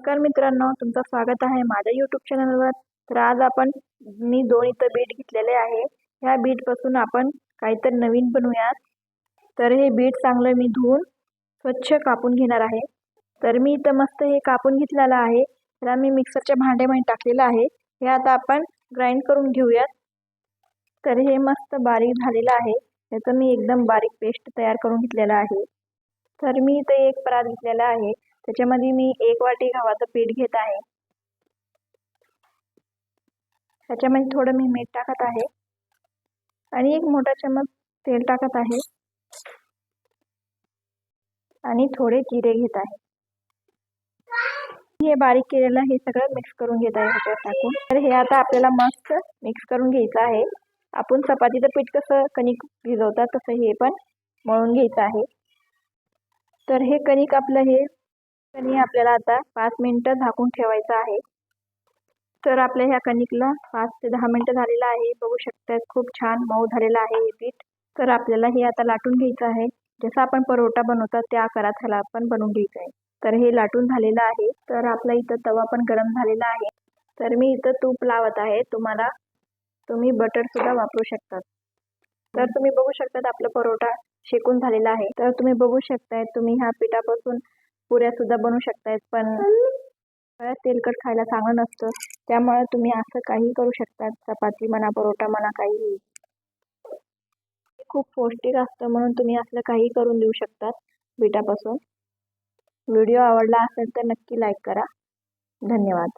नमस्कार मित्रांनो तुमचं स्वागत आहे माझ्या यूट्यूब चॅनलवर तर आज आपण मी दोन इथं बीट घेतलेले आहे. ह्या बीटपासून आपण काहीतरी नवीन बनवूयात. तर हे बीट चांगलं मी धुवून स्वच्छ कापून घेणार आहे. तर मी इथं मस्त हे कापून घेतलेलं आहे. त्याला मी मिक्सरच्या भांड्यामध्ये टाकलेलं आहे. हे आता आपण ग्राइंड करून घेऊयात. तर हे मस्त बारीक झालेलं आहे. त्याचं मी एकदम बारीक पेस्ट तयार करून घेतलेलं आहे. तर मी इथं एक परात घेतलेला आहे. त्याच्यामध्ये मी एक वाटी गव्हाचं पीठ घेत आहे. त्याच्यामध्ये थोडं मी मीठ टाकत आहे. आणि एक मोठा चमच तेल टाकत आहे. आणि थोडे जिरे घेत आहे. हे बारीक केलेलं हे सगळं मिक्स करून घेत आहे ह्याच्यात टाकून. तर हे आता आपल्याला मस्त मिक्स करून घ्यायचं आहे. आपण चपातीचं पीठ कसं कणिक भिजवतात तसं हे पण मळून घ्यायचं आहे. तर हे कणिक आपलं हे कणी आपल्याला आता पाच मिनटं झाकून ठेवायचं आहे. तर आपल्या ह्या कणिकला पाच ते दहा मिनटं झालेलं आहे. बघू शकतात खूप छान मऊ झालेलं आहे हे पीठ. तर आपल्याला हे आता लाटून घ्यायचं आहे. जसं आपण परोटा बनवतात त्या आकारात ह्याला आपण बनवून घ्यायचं आहे. तर हे लाटून झालेलं आहे. तर आपला इथं तवा पण गरम झालेला आहे. तर मी इथं तूप लावत आहे. तुम्हाला तुम्ही बटर सुद्धा वापरू शकतात. तर तुम्ही बघू शकतात आपला परोटा शेकून झालेला आहे. तर तुम्ही बघू शकताय तुम्ही ह्या पिठापासून पुऱ्या सुद्धा बनवू शकतायत पण तेलकट खायला चांगलं नसतं. त्यामुळे तुम्ही असं काही करू शकतात. चपाती म्हणा परोटा म्हणा काही खूप पौष्टिक असतं म्हणून तुम्ही असलं काही करून देऊ शकतात पिठापासून व्हिडिओ आवडला असेल तर नक्की लाईक करा. धन्यवाद.